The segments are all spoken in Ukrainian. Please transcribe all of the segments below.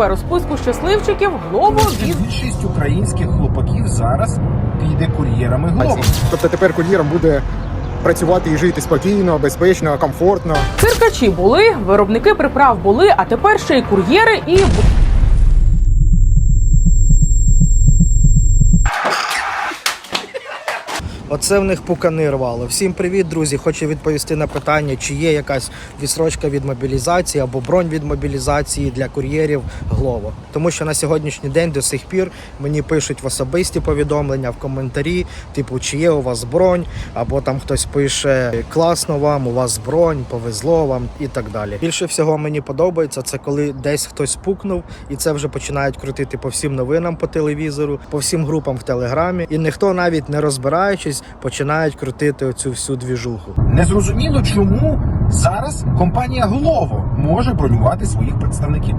тепер у списку щасливчиків Глово від Більшість українських хлопаків зараз піде кур'єрами Глово. Тобто тепер кур'єром буде працювати і жити спокійно, безпечно, комфортно. циркачі були, виробники приправ були, а тепер ще й кур'єри і Оце в них пукани рвало. Всім привіт, друзі. Хочу відповісти на питання, чи є якась відсрочка від мобілізації або бронь від мобілізації для кур'єрів Глово. Тому що на сьогоднішній день до сих пір мені пишуть в особисті повідомлення в коментарі, типу, чи є у вас бронь, або там хтось пише класно вам, у вас бронь, повезло вам і так далі. Більше всього мені подобається це коли десь хтось пукнув, і це вже починають крутити по всім новинам по телевізору, по всім групам в телеграмі, і ніхто навіть не розбираючись, починають крутити оцю всю двіжуху. Незрозуміло, чому зараз компанія Глово може бронювати своїх представників.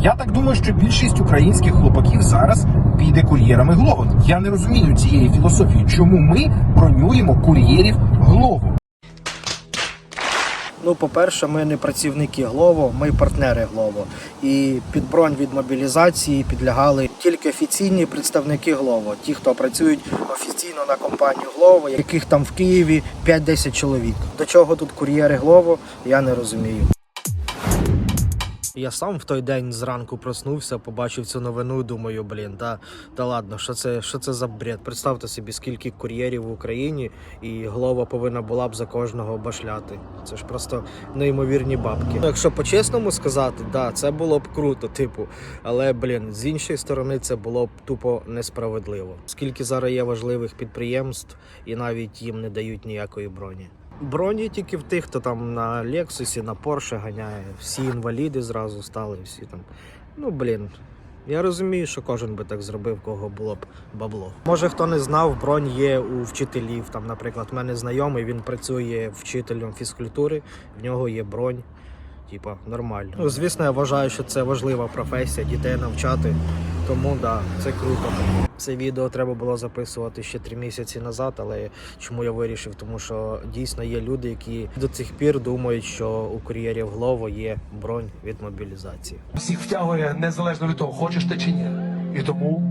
Я так думаю, що більшість українських хлопаків зараз піде кур'єрами Глово. Я не розумію цієї філософії, чому ми бронюємо кур'єрів Глово. Ну, по-перше, ми не працівники Глово, ми партнери Глово. І під бронь від мобілізації підлягали тільки офіційні представники Глово, ті, хто працюють офіційно на компанію Глово, яких там в Києві 5-10 чоловік. До чого тут кур'єри Глово, я не розумію. Я сам в той день зранку проснувся, побачив цю новину. Думаю, блін, та, та ладно, що це, що це за бред? Представте собі, скільки кур'єрів в Україні, і голова повинна була б за кожного башляти. Це ж просто неймовірні бабки. Ну, Якщо по-чесному сказати, да, це було б круто, типу. Але блін, з іншої сторони, це було б тупо несправедливо. Скільки зараз є важливих підприємств, і навіть їм не дають ніякої броні. Броні тільки в тих, хто там на Лексусі, на Порше ганяє. Всі інваліди зразу стали, всі там. Ну блін. Я розумію, що кожен би так зробив, кого було б бабло. Може, хто не знав, бронь є у вчителів. Там, наприклад, в мене знайомий, він працює вчителем фізкультури, в нього є бронь. Типа, нормально. Ну, звісно, я вважаю, що це важлива професія, дітей навчати. Тому да, це круто. Це відео треба було записувати ще три місяці назад, але чому я вирішив? Тому що дійсно є люди, які до цих пір думають, що у кур'єрів Глово є бронь від мобілізації. всіх втягує незалежно від того, хочеш ти чи ні. І тому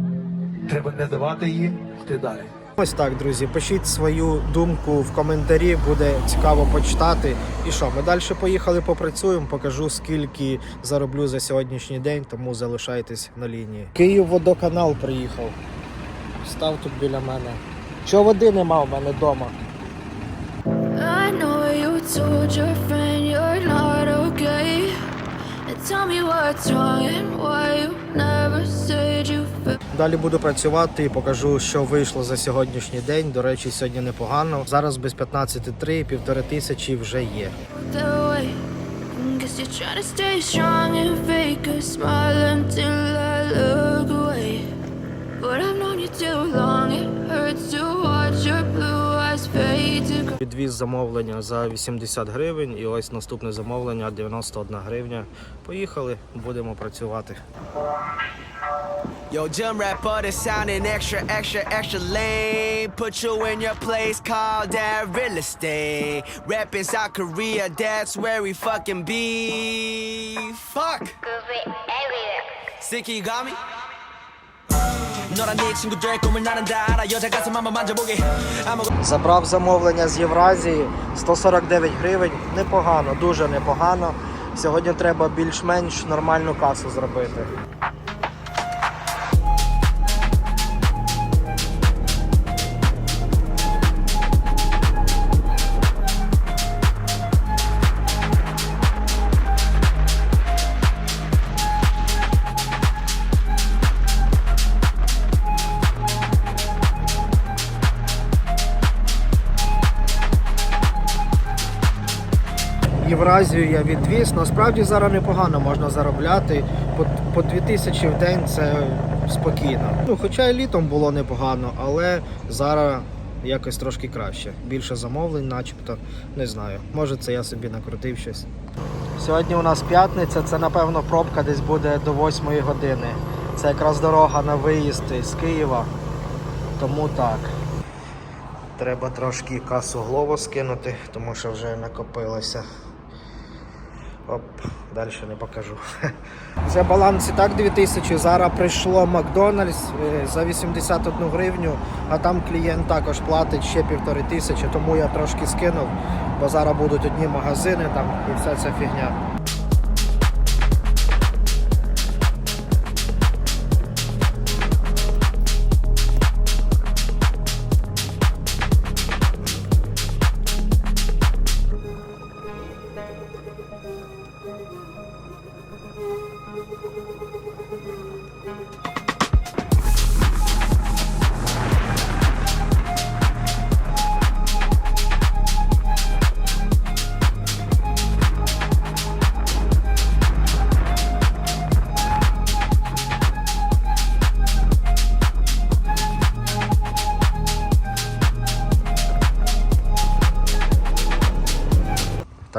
треба не давати її йти далі. Ось так, друзі. Пишіть свою думку в коментарі, буде цікаво почитати. І що, ми далі поїхали, попрацюємо, покажу скільки зароблю за сьогоднішній день, тому залишайтесь на лінії. Київ водоканал приїхав. Став тут біля мене. Чого води нема в мене вдома? Tell me what's wrong and why Далі буду працювати і покажу, що вийшло за сьогоднішній день. До речі, сьогодні непогано. Зараз без 15,3, півтори тисячі вже є. Guess you're trying to stay strong and fake a smile until Підвіз замовлення за 80 гривень, і ось наступне замовлення 91 гривня. Поїхали, будемо працювати. Yo, gym rapper that's sounding extra, extra, extra lame. Put you in your place, call that real estate. Rapping South Korea, that's where we fucking be. Fuck. Sicky, you got me? Забрав замовлення з Євразії 149 гривень. Непогано, дуже непогано. Сьогодні треба більш-менш нормальну касу зробити. Євразію я відвіз. Насправді зараз непогано можна заробляти. По, по 2000 в день це спокійно. Ну, хоча і літом було непогано, але зараз якось трошки краще. Більше замовлень, начебто, не знаю. Може це я собі накрутив щось. Сьогодні у нас п'ятниця, це напевно пробка десь буде до 8 години. Це якраз дорога на виїзд з Києва. Тому так. Треба трошки касу голову скинути, тому що вже накопилося. Оп, далі не покажу. За баланс і так 2000, зараз прийшло Макдональдс е, за 81 гривню, а там клієнт також платить ще півтори тисячі, тому я трошки скинув, бо зараз будуть одні магазини там і вся ця фігня.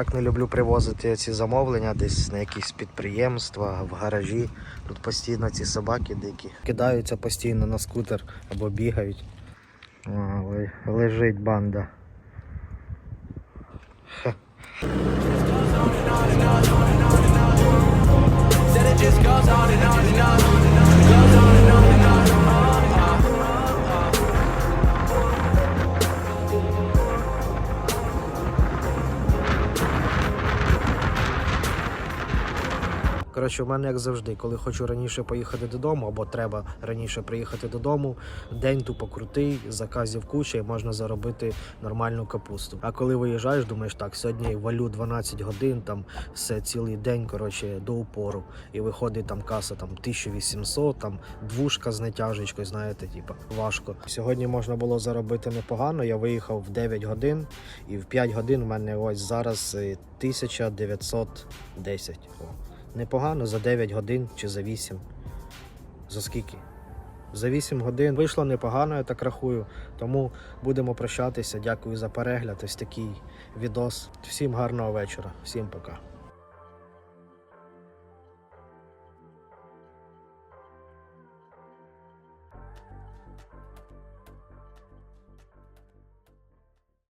Так не люблю привозити ці замовлення десь на якісь підприємства, в гаражі. Тут постійно ці собаки дикі. Кидаються постійно на скутер або бігають. А, лежить банда. Ха. Коротше, у мене як завжди, коли хочу раніше поїхати додому, або треба раніше приїхати додому, день тупо крутий, заказів куча і можна заробити нормальну капусту. А коли виїжджаєш, думаєш, так, сьогодні валю 12 годин, там все цілий день, коротше, до упору. І виходить там каса там 1800, там двушка з натяжечкою, знаєте, типа важко. Сьогодні можна було заробити непогано. Я виїхав в 9 годин, і в 5 годин у мене ось зараз е, 1910. О. Непогано за 9 годин чи за 8. За скільки? За 8 годин вийшло непогано, я так рахую. Тому будемо прощатися. Дякую за перегляд. Ось такий відос. Всім гарного вечора. Всім пока.